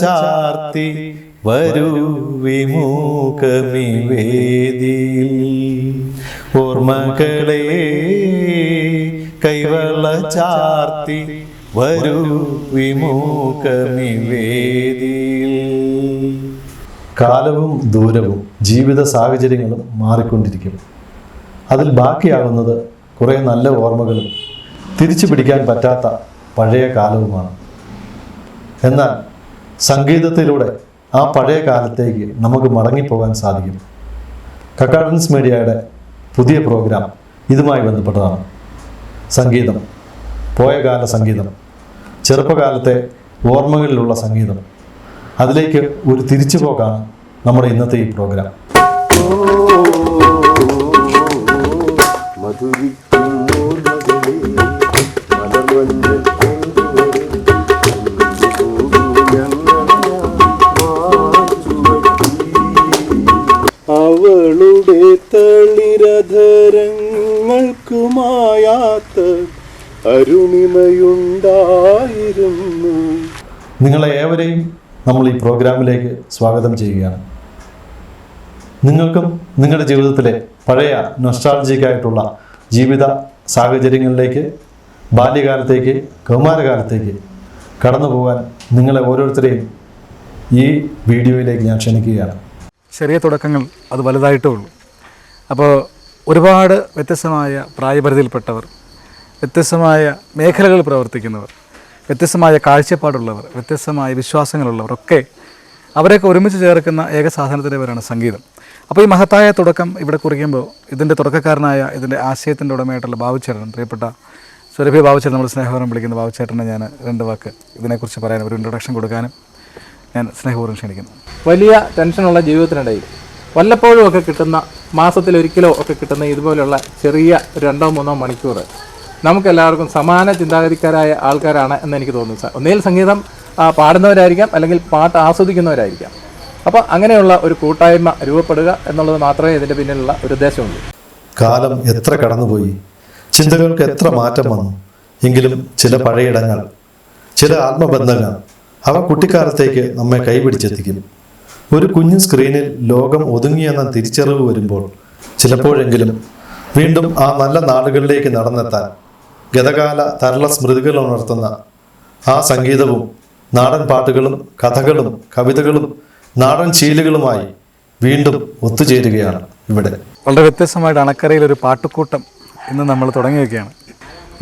ചാർത്തി വരൂ വിമുഖമി വേദിയിൽ ഓർമ്മകളെ കൈവള ചാർത്തി വരൂ വിമുഖമി വേദിയിൽ കാലവും ദൂരവും ജീവിത സാഹചര്യങ്ങളും മാറിക്കൊണ്ടിരിക്കും അതിൽ ബാക്കിയാകുന്നത് കുറേ നല്ല ഓർമ്മകളും തിരിച്ചു പിടിക്കാൻ പറ്റാത്ത പഴയ കാലവുമാണ്. എന്നാൽ സംഗീതത്തിലൂടെ ആ പഴയ കാലത്തേക്ക് നമുക്ക് മടങ്ങിപ്പോകാൻ സാധിക്കും. കക്കാഡൻസ് മീഡിയയുടെ പുതിയ പ്രോഗ്രാം ഇതുമായി ബന്ധപ്പെട്ടതാണ്. സംഗീതം പോയ കാല സംഗീതം ചെറുപ്പകാലത്തെ ഓർമ്മകളിലുള്ള സംഗീതം. അതിലേക്ക് ഒരു തിരിച്ചുപോക്കാണ് നമ്മുടെ ഇന്നത്തെ ഈ പ്രോഗ്രാം. അവളുടെ നമ്മൾ ഈ പ്രോഗ്രാമിലേക്ക് സ്വാഗതം ചെയ്യുകയാണ്. നിങ്ങൾക്കും നിങ്ങളുടെ ജീവിതത്തിലെ പഴയ നൊസ്റ്റാൾജിക്കായിട്ടുള്ള ജീവിത സാഹചര്യങ്ങളിലേക്ക് ബാല്യകാലത്തേക്ക് കൗമാരകാലത്തേക്ക് കടന്നു പോകാൻ നിങ്ങളെ ഓരോരുത്തരെയും ഈ വീഡിയോയിലേക്ക് ഞാൻ ക്ഷണിക്കുകയാണ്. ചെറിയ തുടക്കങ്ങൾ അത് വലുതായിട്ടേ ഉള്ളൂ. അപ്പോൾ ഒരുപാട് വ്യത്യസ്തമായ പ്രായപരിധിയിൽപ്പെട്ടവർ വ്യത്യസ്തമായ മേഖലകളിൽ പ്രവർത്തിക്കുന്നവർ വ്യത്യസ്തമായ കാഴ്ചപ്പാടുള്ളവർ വ്യത്യസ്തമായ വിശ്വാസങ്ങളുള്ളവർ ഒക്കെ അവരെയൊക്കെ ഒരുമിച്ച് ചേർക്കുന്ന ഏക സാധനത്തിന്റെ പേരാണ് സംഗീതം. അപ്പോൾ ഈ മഹത്തായ തുടക്കം ഇവിടെ കുറിക്കുമ്പോൾ ഇതിന്റെ തുടക്കക്കാരനായ ഇതിന്റെ ആശയത്തിന്റെ ഉടമയായിട്ടുള്ള ബാബുച്ചേട്ടൻ പ്രിയപ്പെട്ട സുരഭി ബാബുച്ചേട്ടൻ നമ്മൾ സ്നേഹപൂർവം വിളിക്കുന്ന ബാബുചേട്ടനെ ഞാൻ രണ്ട് വാക്ക് ഇതിനെക്കുറിച്ച് പറയാനും ഒരു ഇൻട്രൊഡക്ഷൻ കൊടുക്കാനും ഞാൻ സ്നേഹപൂർവം ക്ഷണിക്കുന്നു. വലിയ ടെൻഷനുള്ള ജീവിതത്തിനിടയിൽ വല്ലപ്പോഴും ഒക്കെ കിട്ടുന്ന മാസത്തിലൊരിക്കലോ ഒക്കെ കിട്ടുന്ന ഇതുപോലെയുള്ള ചെറിയ രണ്ടോ മൂന്നോ മണിക്കൂർ നമുക്കെല്ലാവർക്കും സമാന ചിന്താഗതിക്കാരായ ആൾക്കാരാണ് എന്ന് എനിക്ക് തോന്നുന്നു സാർ. ഒന്നുകിൽ സംഗീതം പാടുന്നവരായിരിക്കാം അല്ലെങ്കിൽ പാട്ട് ആസ്വദിക്കുന്നവരായിരിക്കാം. അപ്പോൾ അങ്ങനെയുള്ള ഒരു കൂട്ടായ്മ രൂപപ്പെടുക എന്നുള്ളത് മാത്രമേ ഇതിന്റെ പിന്നിലുള്ള ഒരു ഉദ്ദേശമുള്ളൂ. കാലം എത്ര കടന്നുപോയി? ചിന്തകൾക്ക് എത്ര മാറ്റം വന്നു? എങ്കിലും ചില പഴയിടങ്ങൾ ചില ആത്മബന്ധങ്ങൾ അവ കുട്ടിക്കാലത്തേക്ക് നമ്മെ കൈപിടിച്ചെത്തിക്കും. ഒരു കുഞ്ഞു സ്ക്രീനിൽ ലോകം ഒതുങ്ങിയെന്ന തിരിച്ചറിവ് വരുമ്പോൾ ചിലപ്പോഴെങ്കിലും വീണ്ടും ആ നല്ല നാടുകളിലേക്ക് നടന്നെത്താൻ ഗതകാല തരള സ്മൃതികൾ ഉണർത്തുന്ന ആ സംഗീതവും നാടൻ പാട്ടുകളും കഥകളും കവിതകളും നാടൻ ശീലുകളുമായി വീണ്ടും ഒത്തുചേരുകയാണ് ഇവിടെ. വളരെ വ്യത്യസ്തമായിട്ട് അണക്കരയിൽ ഒരു പാട്ടുക്കൂട്ടം ഇന്ന് നമ്മൾ തുടങ്ങി വയ്ക്കുകയാണ്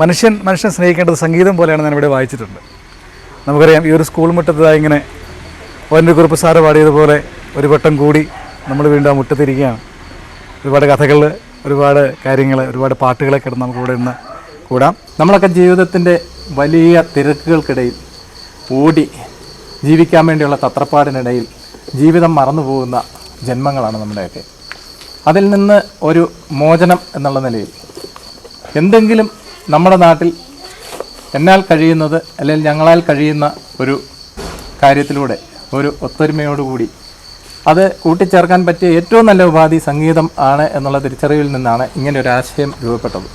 മനുഷ്യൻ മനുഷ്യൻ സ്നേഹിക്കേണ്ടത് സംഗീതം പോലെയാണ് ഞാൻ ഇവിടെ വായിച്ചിട്ടുണ്ട്. നമുക്കറിയാം ഈ ഒരു സ്കൂൾ മുറ്റത്തതായി ഇങ്ങനെ ഒന്റെ കുറിപ്പ് സാറ് പാടിയതുപോലെ ഒരു വട്ടം കൂടി നമ്മൾ വീണ്ടും ആ മുറ്റത്തിരിക്കുകയാണ്. ഒരുപാട് കഥകൾ ഒരുപാട് കാര്യങ്ങൾ ഒരുപാട് പാട്ടുകളൊക്കെ നമുക്ക് ഇവിടെ ഇന്ന് കൂടാം. നമ്മളൊക്കെ ജീവിതത്തിന്റെ വലിയ തിരക്കുകൾക്കിടയിൽ ഓടി ജീവിക്കാൻ വേണ്ടിയുള്ള തത്രപ്പാടിനിടയിൽ ജീവിതം മറന്നു പോകുന്ന ജന്മങ്ങളാണ് നമ്മുടെയൊക്കെ. അതിൽ നിന്ന് ഒരു മോചനം എന്നുള്ള നിലയിൽ എന്തെങ്കിലും നമ്മുടെ നാട്ടിൽ എന്നാൽ കഴിയുന്നത് അല്ലെങ്കിൽ ഞങ്ങളാൽ കഴിയുന്ന ഒരു കാര്യത്തിലൂടെ ഒരു ഒത്തൊരുമയോടുകൂടി അത് കൂട്ടിച്ചേർക്കാൻ പറ്റിയ ഏറ്റവും നല്ല ഉപാധി സംഗീതം ആണ് എന്നുള്ള തിരിച്ചറിവിൽ നിന്നാണ് ഇങ്ങനെ ഒരു ആശയം രൂപപ്പെട്ടത്.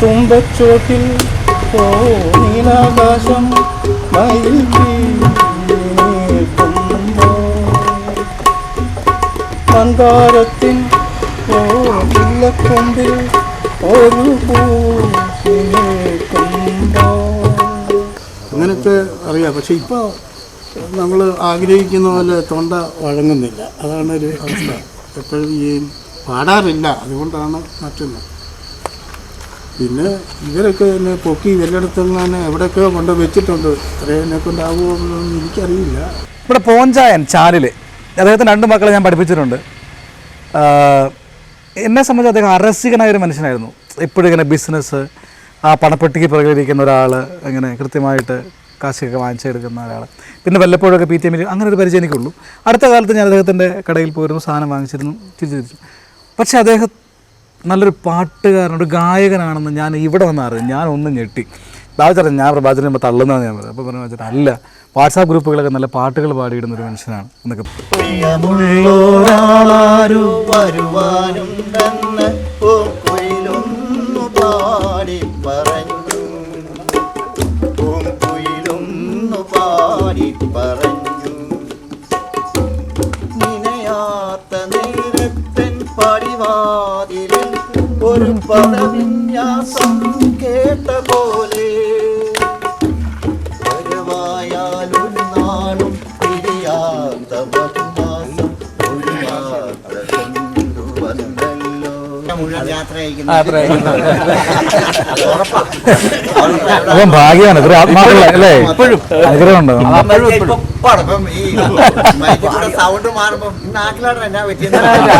തുമ്പച്ചോട്ടിൽ നീലാകാശം മയിൽ മന്ദാരത്തിൻ ഓ ഇല്ലക്കൊമ്പിൽ ഒരു അങ്ങനത്തെ അറിയാം. പക്ഷെ ഇപ്പോൾ നമ്മൾ ആഗ്രഹിക്കുന്ന പോലെ തൊണ്ട വഴങ്ങുന്നില്ല. അതാണ് ഒരു അവസ്ഥ. എപ്പോഴും ഈ പാടാറില്ല. അതുകൊണ്ടാണ് മറ്റൊന്ന്. പിന്നെ ഇവരൊക്കെ എന്നെ പൊക്കി എല്ലായിടത്തും തന്നെ എവിടെയൊക്കെയോ കൊണ്ട് വെച്ചിട്ടുണ്ട്. അത്രയും എന്നെ കൊണ്ടാകുമോ എന്നൊന്നും എനിക്കറിയില്ല. ഇവിടെ പോഞ്ചായൻ ചാലിൽ അദ്ദേഹത്തിന് രണ്ട് മക്കളെ ഞാൻ പഠിപ്പിച്ചിട്ടുണ്ട്. എന്നെ സംബന്ധിച്ച് അദ്ദേഹം അരസികനായ ഒരു മനുഷ്യനായിരുന്നു. എപ്പോഴും ഇങ്ങനെ ബിസിനസ് ആ പണപ്പെട്ടിക്ക് പ്രകടിപ്പിക്കുന്ന ഒരാൾ അങ്ങനെ കൃത്യമായിട്ട് കാശൊക്കെ വാങ്ങിച്ചെടുക്കുന്ന ഒരാൾ പിന്നെ വല്ലപ്പോഴൊക്കെ പി ടി എമ്മിൽ അങ്ങനെ ഒരു പരിചയം എനിക്കുള്ളൂ അടുത്ത കാലത്ത് ഞാൻ അദ്ദേഹത്തിന്റെ കടയിൽ പോയിരുന്നു സാധനം വാങ്ങിച്ചിരുന്നു തിരിച്ചു തിരിച്ചു പക്ഷേ അദ്ദേഹം നല്ലൊരു പാട്ടുകാരൻ ഒരു ഗായകനാണെന്ന് ഞാൻ ഇവിടെ വന്ന് ഞാൻ ഒന്ന് ഞെട്ടി. ബാബുചേട്ടൻ ഞാൻ പ്രഭാചനം ഇപ്പോൾ തള്ളുന്നതാണ് ഞാൻ പറഞ്ഞത്. അപ്പോൾ പറഞ്ഞു വെച്ചാൽ അല്ല വാട്സാപ്പ് ഗ്രൂപ്പുകളൊക്കെ നല്ല പാട്ടുകൾ പാടിയിടുന്ന ഒരു മനുഷ്യനാണ് എന്നൊക്കെ പറഞ്ഞു. നിനയാത്ത നേരത്തൻ പടിവാതിലിൽ ഒരു പദവിന്യാസം കേട്ട പോലെ അപ്പം ഭാഗ്യമാണ് ഇത്ര ആത്മാക്കളെ അല്ലേ? അനുഗ്രഹമുണ്ടോ സൗണ്ട് മാറുമ്പോ നാട്ടിലാണ് എന്നാ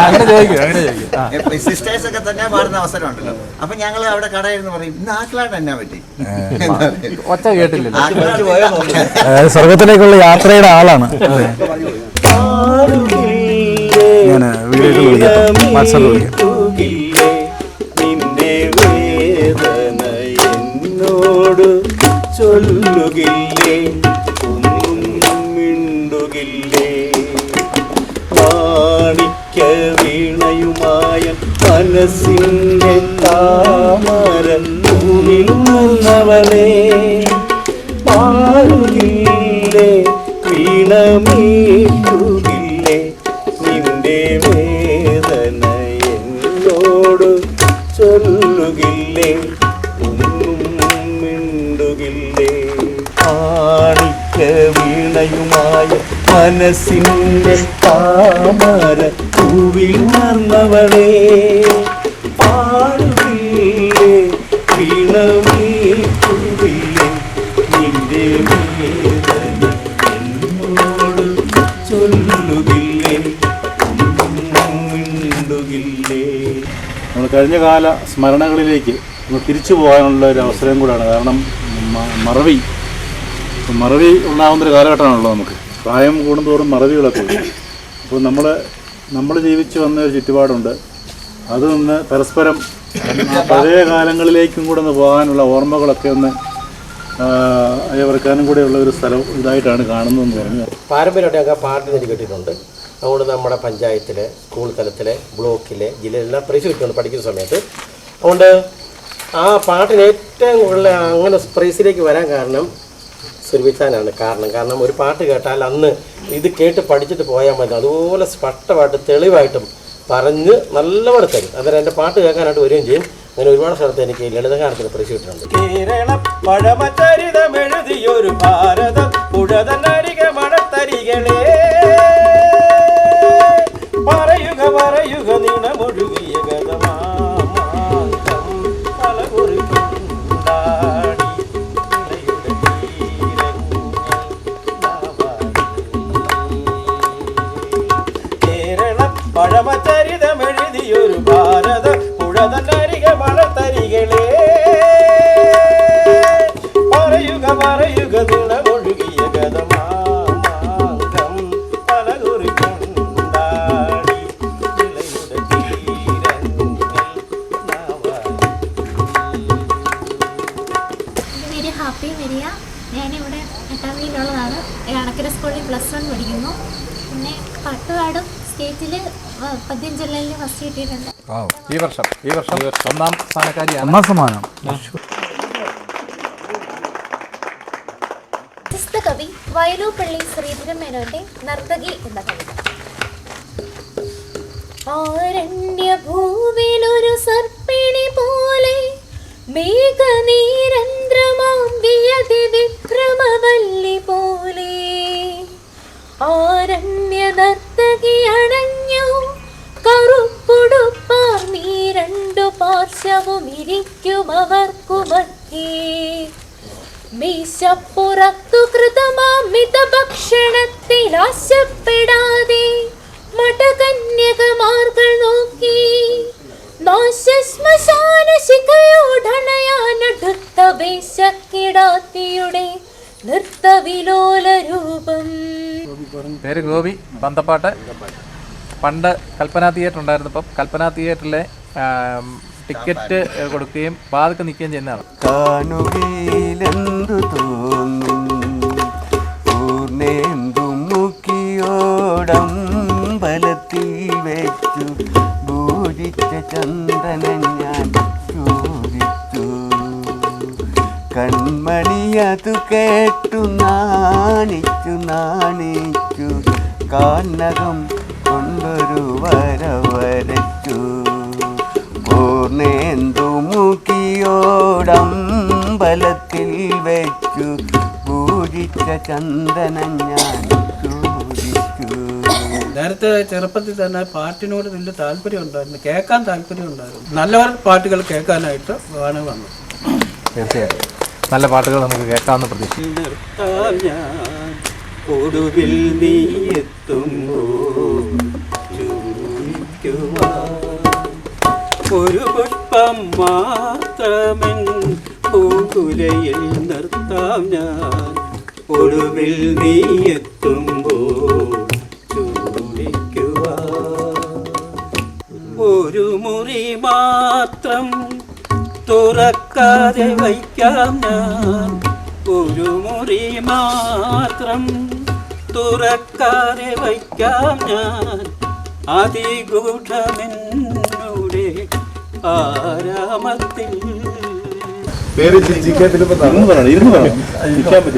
അങ്ങനെ ചോദിക്കും അങ്ങനെ ചോദിക്കും. ആ. പറ്റിയത് സിസ്റ്റേഴ്സ് ഒക്കെ തന്നെ മാറുന്ന അവസരമുണ്ടല്ലോ. അപ്പൊ ഞങ്ങൾ അവിടെ കടയിരുന്ന് പറയും നാട്ടിലാണ് എന്നാ പറ്റി? ഒറ്റ കേട്ടില്ല സ്വർഗത്തിലേക്കുള്ള യാത്രയുടെ ആളാണ്. ഞാൻ വീഡിയോകൾ വിളിക്കാം. വാട്സാപ്പ് വിളിക്കാം. ചൊല്ലുകില്ലേ? ഒന്നും മിണ്ടുകില്ലേ മാണിക്ക വീണയുമായ മനസ്സിന്റെ മനസ്സിന്റെ താമര പൂവിൽ മിണ്ടുകില്ലേ നമ്മൾ കഴിഞ്ഞ കാല സ്മരണകളിലേക്ക് ഒന്ന് തിരിച്ചു പോകാനുള്ള ഒരു അവസരം കൂടാണ്. കാരണം മറവി. മറവി ഉണ്ടാകുന്നൊരു കാലഘട്ടമാണല്ലോ നമുക്ക്. പ്രായം കൂടുന്തോറും മറവികളൊക്കെ ഉണ്ട്. അപ്പോൾ നമ്മൾ നമ്മൾ ജീവിച്ചു വന്ന ഒരു ചുറ്റുപാടുണ്ട്. അത് നിന്ന് പരസ്പരം പഴയ കാലങ്ങളിലേക്കും കൂടെ ഒന്ന് പോകാനുള്ള ഓർമ്മകളൊക്കെ ഒന്ന് അയവർക്കാനും കൂടെയുള്ള ഒരു സ്ഥലം ഇതായിട്ടാണ് കാണുന്നതെന്ന് പറഞ്ഞു. പാരമ്പര്യമായിട്ടൊക്കെ പാട്ട് തന്നെ കേട്ടിട്ടുണ്ട്. അതുകൊണ്ട് നമ്മുടെ പഞ്ചായത്തിലെ സ്കൂൾ തലത്തിലെ ബ്ലോക്കിലെ ജില്ലയിലെല്ലാം പ്രൈസ് കിട്ടുന്നുണ്ട് പഠിക്കുന്ന സമയത്ത്. അതുകൊണ്ട് ആ പാട്ടിന് ഏറ്റവും കൂടുതൽ അങ്ങനെ പ്രൈസിലേക്ക് വരാൻ കാരണം സുരഭിച്ചാനാണ് കാരണം. കാരണം ഒരു പാട്ട് കേട്ടാൽ അന്ന് ഇത് കേട്ട് പഠിച്ചിട്ട് പോയാൽ മതി. അതുപോലെ സ്പഷ്ടമായിട്ട് തെളിവായിട്ടും പറഞ്ഞ് നല്ലപോലെ തരും. അന്നേരം എന്റെ പാട്ട് കേൾക്കാനായിട്ട് വരികയും ചെയ്യും. അങ്ങനെ ഒരുപാട് സ്ഥലത്ത് എനിക്ക് ലളിതഗാനത്തിന് പ്രൈസ് കിട്ടുന്നുണ്ട് കേരള പറയുക പറയുക നിണമൊഴുകിയ എട്ടാമയിലുള്ളതാണ് അണക്കര സ്കൂളിൽ പ്ലസ് വൺ പഠിക്കുന്നു. പിന്നെ പാട്ടുപാടും സ്റ്റേറ്റിൽ പദ്യം ജില്ലയിൽ ഫസ്റ്റ് കിട്ടിയിട്ടുണ്ട്. ഈ വർഷം ഈ വർഷം ഒന്നാം സമ്മാനം. കവി വയലൂപ്പള്ളി ശ്രീധരൻ മേനോന്റെ നർത്തകി എന്ന കവിത. ഒരു സർപ്പിണി പോലെ മേഘനീരന്ത്രമാം വിയതി വിക്രമവല്ലി പോലെ. ആരണ്യ നർത്തകി അണഞ്ഞു കറുപ്പുടുപ്പാർ നീ രണ്ടു പാർശ്വവും ഇരിക്കും അവർക്കു മധ്യേ. മീശപ്പുറത്തു കൃതമാമിത ഭക്ഷണത്തിൽ ആശപ്പെടാതെ മഠകന്യകമാർകൾ നോക്കി നാശശ്മശാന ശിഖയോടണയാനടുത്ത വേശക്കിടാത്തിയുടെ നൃത്തവിലോല രൂപം പേര് ഗോപി പന്തപ്പാട്ട് പണ്ട് കൽപ്പന തിയേറ്റർ ഉണ്ടായിരുന്നപ്പം കൽപ്പന തിയേറ്ററിലെ ടിക്കറ്റ് കൊടുക്കുകയും വാതിക്ക് നിൽക്കുകയും ചെയ്യുന്നതാണ്. കാണുകയിലെന്തു തന്നെ പാട്ടിനോട് വലിയ താല്പര്യം ഉണ്ടായിരുന്നു കേൾക്കാൻ താല്പര്യം ഉണ്ടായിരുന്നു നല്ല പാട്ടുകൾ കേൾക്കാനായിട്ട് ആണ് വന്നത്. തീർച്ചയായും നല്ല പാട്ടുകൾ നമുക്ക് കേൾക്കാമെന്ന് പ്രതീക്ഷിക്കുന്നു. ഒരു പുഷ്പം മാത്രമെൻ പൂകുലയിൽ നിർത്താം ഞാൻ. ഒടുവിൽ നീ എത്തുമ്പോൾ ഒരു മുറി മാത്രം തുറക്കാതെ വയ്ക്കാം ഞാൻ. ഒരു മുറി മാത്രം തുറക്കാതെ വയ്ക്കാം ഞാൻ. അതിഗൂഢമെന്നുടെ ആരാമത്തിൽ? പേര് ഇരുന്ന് പറയണം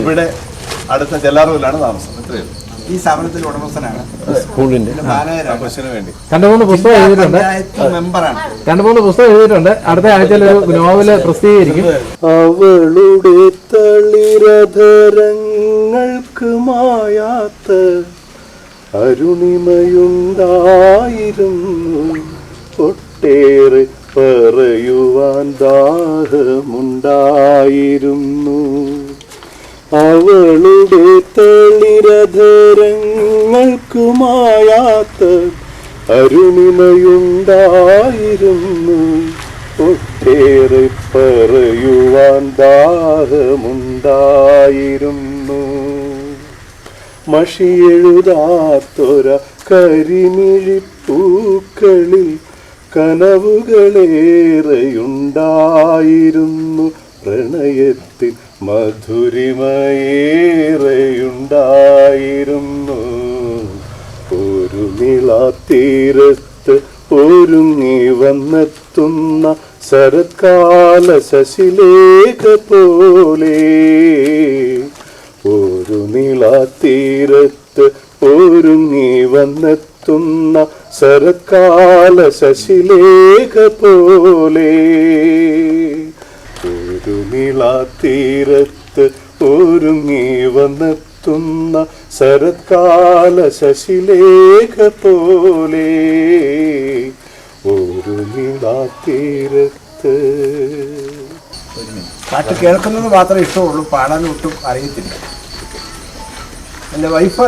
ഇവിടെ അടുത്ത ചെല്ലാറൂരിലാണ് താമസം. ഇത്രയും ഈ സ്ഥാപനത്തിന്റെ ഉടമസ്ഥനാണ്. സ്കൂളിന്റെ രണ്ടു മൂന്ന് പുസ്തകം എഴുതിയിട്ടുണ്ട്. മെമ്പറാണ്. രണ്ടു മൂന്ന് പുസ്തകം എഴുതിയിട്ടുണ്ട്. അടുത്ത ആഴ്ചയിൽ ഒരു നോവൽ പ്രസിദ്ധീകരിക്കും. അവളുടെ തളിരധരങ്ങൾക്ക് മായാത്ത അരുണിമയുണ്ടായിരുന്നു. ഒട്ടേറെ പറയുവാൻ ദാഹമുണ്ടായിരുന്നു. അവളുടെ തളിരധരങ്ങൾക്ക് മായാത്ത അരുണിമയുണ്ടായിരുന്നു. ഒട്ടേറെ പറയുവാൻ ദാഹമുണ്ടായിരുന്നു. മഷിയെഴുതാത്തൊര കരിമിഴിപ്പൂക്കളിൽ കനവുകളേറെയുണ്ടായിരുന്നു. പ്രണയത്തിൽ മധുരിമയേറെയുണ്ടായിരുന്നു. ഒരു നിളാത്തീരത്ത് ഒരുങ്ങി വന്നെത്തുന്ന ശരത്കാല ശശിലേഖ പോലെ. ഒരു നിളാത്തീരത്ത് ഒരുങ്ങി വന്നെത്തുന്ന ശരത്കാല ശശിലേഖ പോലെ. ഒരു നിളാത്തീരത്ത് ഒരുങ്ങി വന്നെത്തുന്ന ശരത്കാല ശശിലേഖ പോലെ. ഒരു നിളാത്തീരത്ത് പാട്ട് കേൾക്കുന്നത് മാത്രമേ ഇഷ്ടമുള്ളൂ പാടാൻ ഒട്ടും അറിയത്തില്ല. എന്റെ വൈഫ്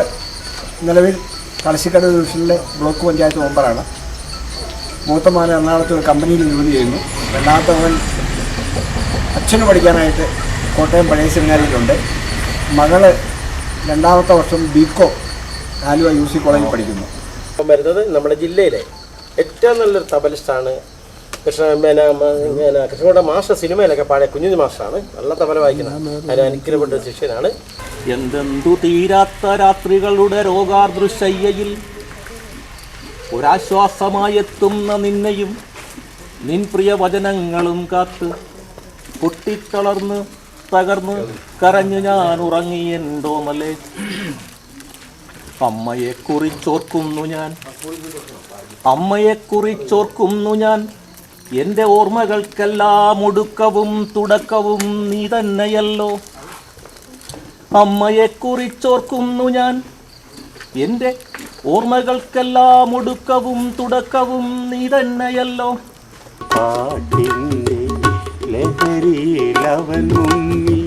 നിലവിൽ കളശിക്കട ഡിവിഷനിലെ ബ്ലോക്ക് പഞ്ചായത്ത് മെമ്പറാണ് മൂത്ത മകൻ എറണാകുളത്ത് ഒരു കമ്പനിയിൽ ജോലി ചെയ്യുന്നു. രണ്ടാമത്തെ മകൻ അച്ഛന് പഠിക്കാനായിട്ട് കോട്ടയം പഴയ സെമിനാരിയിലുണ്ട്. മകൾ രണ്ടാമത്തെ വർഷം ബികോ ആലുവ യു സി കോളേജിൽ പഠിക്കുന്നു. ഇപ്പം വരുന്നത് നമ്മുടെ ജില്ലയിലെ ഏറ്റവും നല്ലൊരു തബലിസ്റ്റാണ്. കൃഷ്ണ പിന്നെ പിന്നെ കൃഷ്ണയുടെ മാസ്റ്റർ സിനിമയിലൊക്കെ പാടിയ കുഞ്ഞു മാസ്റ്ററാണ് നല്ല തബല വായിക്കുന്നത് അതിന് അനുഗ്രഹപ്പെട്ട ശിഷ്യനാണ്. എന്തെന്തു തീരാത്ത രാത്രികളുടെ രോഗാർദൃശയ്യയിൽ ഒരാശ്വാസമായെത്തുന്ന നിന്നെയും നിൻ പ്രിയ വചനങ്ങളും കാത്ത് പൊട്ടിത്തളർന്ന് തകർന്ന് കരഞ്ഞു ഞാൻ ഉറങ്ങി മലേ അമ്മയെ കുറിച്ചോർക്കുന്നു ഞാൻ. അമ്മയെ കുറിച്ചോർക്കുന്നു ഞാൻ. എന്റെ ഓർമ്മകൾക്കെല്ലാം ഒടുക്കവും തുടക്കവും നീ തന്നെയല്ലോ. അമ്മയെ കുറിച്ചോർക്കുന്നു ഞാൻ. എന്റെ ഓർമ്മകൾക്കെല്ലാം ഒടുക്കവും തുടക്കവും നീ തന്നെയല്ലോ. പാട്ടിന്റെ ലഹരിയിൽ അവൻ മുങ്ങി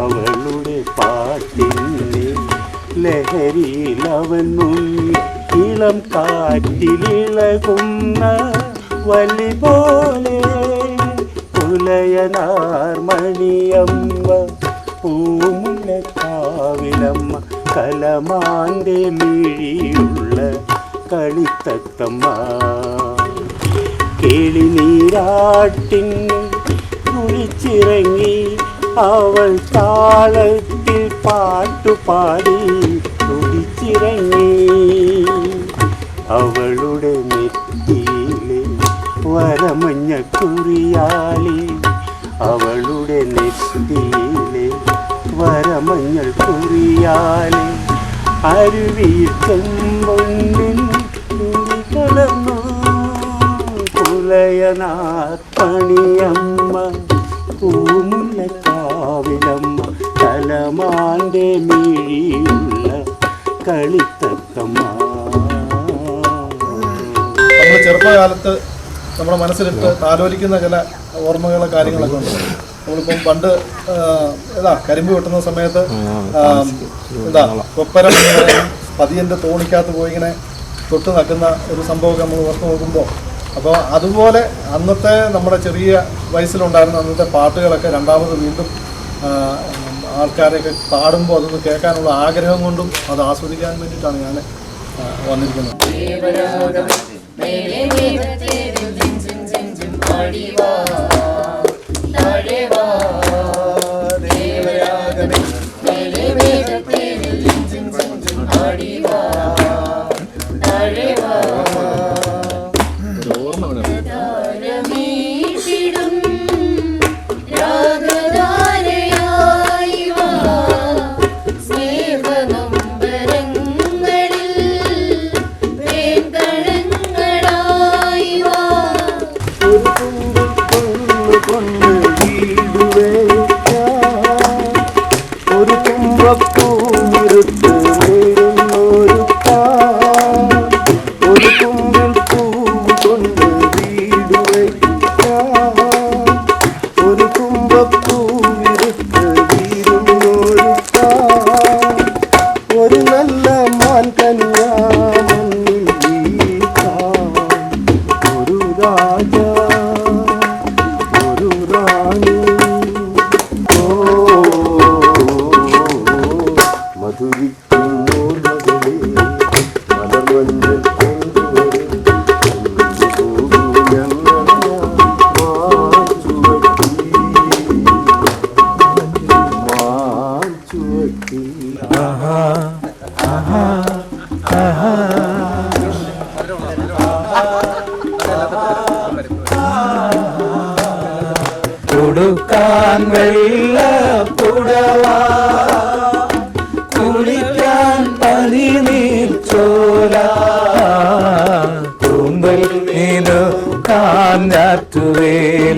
അവളുടെ പാട്ടിൻ്റെ ലഹരിയിൽ അവൻ മുങ്ങി ഇളം കാറ്റിലിളകുന്ന വലി പോലെ പുലയനാർമണിയമ്മ പൂമുലക്കാവിലമ്മ കലമാന്റെ മിഴിയുള്ള കളിത്തത്തമ്മ കിളിനീരാട്ടിന് കുളിച്ചിറങ്ങി അവൾ താളത്തിൽ പാട്ടുപാടി കുടിച്ചിറങ്ങി അവളുടെ നെറ്റിയിലെ വരമഞ്ഞ കുറിയാളി അവളുടെ നെറ്റിയിലെ വരമഞ്ഞൾ കുറിയാളി അരുവിയിൽ ചെമ്പൊന്നിൽ കുലയനാ പൂമുല്ലക്കാവിലമ്മ മിഴിയുള്ള കളിത്തത്തമ്മ നമ്മൾ ചെറുപ്പകാലത്ത് നമ്മുടെ മനസ്സിലിട്ട് താലോലിക്കുന്ന ചില ഓർമ്മകളോ കാര്യങ്ങളൊക്കെ ഉണ്ട്. നമ്മളിപ്പം പണ്ട് ഏതാ ഇതാ കരിമ്പ് വെട്ടുന്ന സമയത്ത് എന്താ കൊപ്പരം പതിയന്റെ തോണിക്കകത്ത് പോയി ഇങ്ങനെ തൊട്ട് നക്കുന്ന ഒരു സംഭവമൊക്കെ നമ്മൾ ഓർത്ത് നോക്കുമ്പോൾ. അപ്പോൾ അതുപോലെ അന്നത്തെ നമ്മുടെ ചെറിയ വയസ്സിലുണ്ടായിരുന്ന അന്നത്തെ പാട്ടുകളൊക്കെ രണ്ടാമത് വീണ്ടും ആൾക്കാരെയൊക്കെ പാടുമ്പോൾ അതൊന്ന് കേൾക്കാനുള്ള ആഗ്രഹം കൊണ്ടും അത് ആസ്വദിക്കാൻ വേണ്ടിയിട്ടാണ് ഞാൻ വന്നിരിക്കുന്നത്.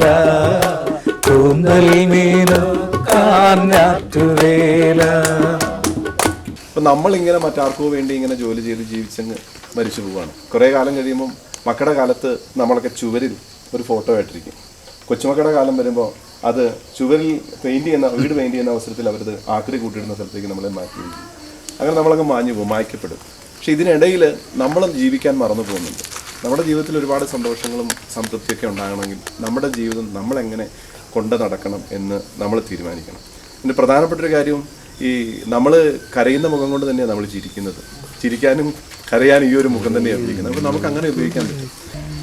കാഞ്ഞാറ്റുവേല കൂന്തൽ മീനു കാഞ്ഞാറ്റുവേല നമ്മളിങ്ങനെ മറ്റാർക്കോ വേണ്ടി ഇങ്ങനെ ജോലി ചെയ്ത് ജീവിച്ചങ്ങ് മരിച്ചു പോവാണ്. കുറേ കാലം കഴിയുമ്പോൾ മക്കളുടെ കാലത്ത് നമ്മളൊക്കെ ചുവരിൽ ഒരു ഫോട്ടോ ആയിട്ടിരിക്കും കൊച്ചുമക്കളുടെ കാലം വരുമ്പോൾ അത് ചുവരിൽ പെയിന്റ് ചെയ്യുന്ന വീട് പെയിന്റ് ചെയ്യുന്ന അവസരത്തിൽ അവരത് ആക്രി കൂട്ടിയിടുന്ന സ്ഥലത്തേക്ക് നമ്മളെ മാറ്റി അങ്ങനെ നമ്മളൊക്കെ മാഞ്ഞു പോകും മായ്ക്കപ്പെടും. പക്ഷെ ഇതിനിടയിൽ നമ്മളും ജീവിക്കാൻ മറന്നു പോകുന്നുണ്ട്. നമ്മുടെ ജീവിതത്തിൽ ഒരുപാട് സന്തോഷങ്ങളും സംതൃപ്തിയൊക്കെ ഉണ്ടാകണമെങ്കിൽ നമ്മുടെ ജീവിതം നമ്മളെങ്ങനെ കൊണ്ട് നടക്കണം എന്ന് നമ്മൾ തീരുമാനിക്കണം. അതിന്റെ പ്രധാനപ്പെട്ട ഒരു കാര്യം ഈ നമ്മൾ കരയുന്ന മുഖം കൊണ്ട് തന്നെയാണ് നമ്മൾ ചിരിക്കുന്നത്. ചിരിക്കാനും കരയാനും ഈ ഒരു മുഖം തന്നെയാണ് ഉപയോഗിക്കുന്നത്. അപ്പോൾ നമുക്ക് അങ്ങനെ ഉപയോഗിക്കാൻ പറ്റും.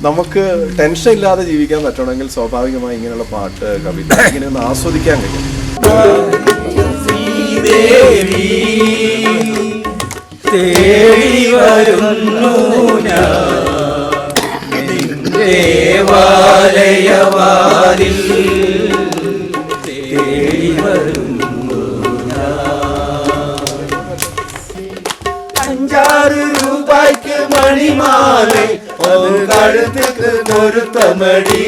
നമുക്ക് ടെൻഷൻ ഇല്ലാതെ ജീവിക്കാൻ പറ്റണമെങ്കിൽ സ്വാഭാവികമായി ഇങ്ങനെയുള്ള പാട്ട് കവിത ഇങ്ങനെ ഒന്ന് ആസ്വദിക്കാൻ കഴിയും. തേടി വരുന്നു ഞാൻ. ദേവാലയവാതിൽ തേടി വരുന്നു അഞ്ചാറ് രൂപയ്ക്ക് മണിമാലെ ഒരു കഴുത്തുക്ക് പൊരുത്തമടി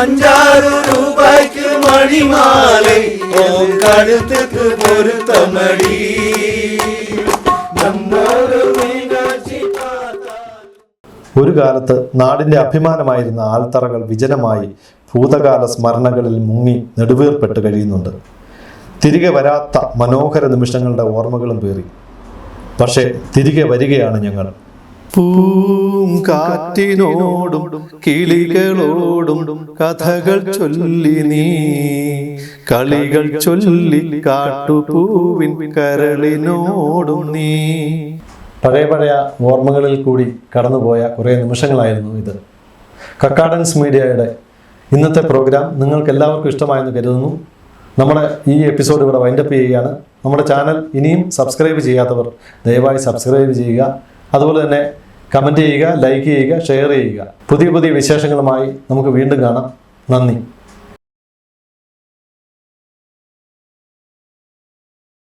അഞ്ചാറ് രൂപയ്ക്ക് മണിമാലെ ഓ കഴുത്തുക്ക് പൊരുത്തമടി കാലത്ത് നാടിന്റെ അഭിമാനമായിരുന്ന ആൽത്തറകൾ വിജനമായി ഭൂതകാല സ്മരണകളിൽ മുങ്ങി നെടുവേർപ്പെട്ട് കഴിയുന്നുണ്ട്. തിരികെ വരാത്ത മനോഹര നിമിഷങ്ങളുടെ ഓർമ്മകളും പേറി. പക്ഷേ തിരികെ വരികയാണ് ഞങ്ങൾ. പൂങ്കാറ്റിനോടും കിളികളോടും കഥകൾ ചൊല്ലി നീ. കളികൾ ചൊല്ലി കാട്ടുപൂവിൻ കരളിനോടും നീ. പഴയ പഴയ ഓർമ്മകളിൽ കൂടി കടന്നുപോയ കുറേ നിമിഷങ്ങളായിരുന്നു ഇത്. കക്കാഡൻസ് മീഡിയയുടെ ഇന്നത്തെ പ്രോഗ്രാം നിങ്ങൾക്ക് എല്ലാവർക്കും ഇഷ്ടമായെന്ന് കരുതുന്നു. നമ്മുടെ ഈ എപ്പിസോഡ് ഇവിടെ വൈൻഡപ്പ് ചെയ്യുകയാണ്. നമ്മുടെ ചാനൽ ഇനിയും സബ്സ്ക്രൈബ് ചെയ്യാത്തവർ ദയവായി സബ്സ്ക്രൈബ് ചെയ്യുക. അതുപോലെ തന്നെ കമന്റ് ചെയ്യുക ലൈക്ക് ചെയ്യുക ഷെയർ ചെയ്യുക. പുതിയ പുതിയ വിശേഷങ്ങളുമായി നമുക്ക് വീണ്ടും കാണാം. നന്ദി.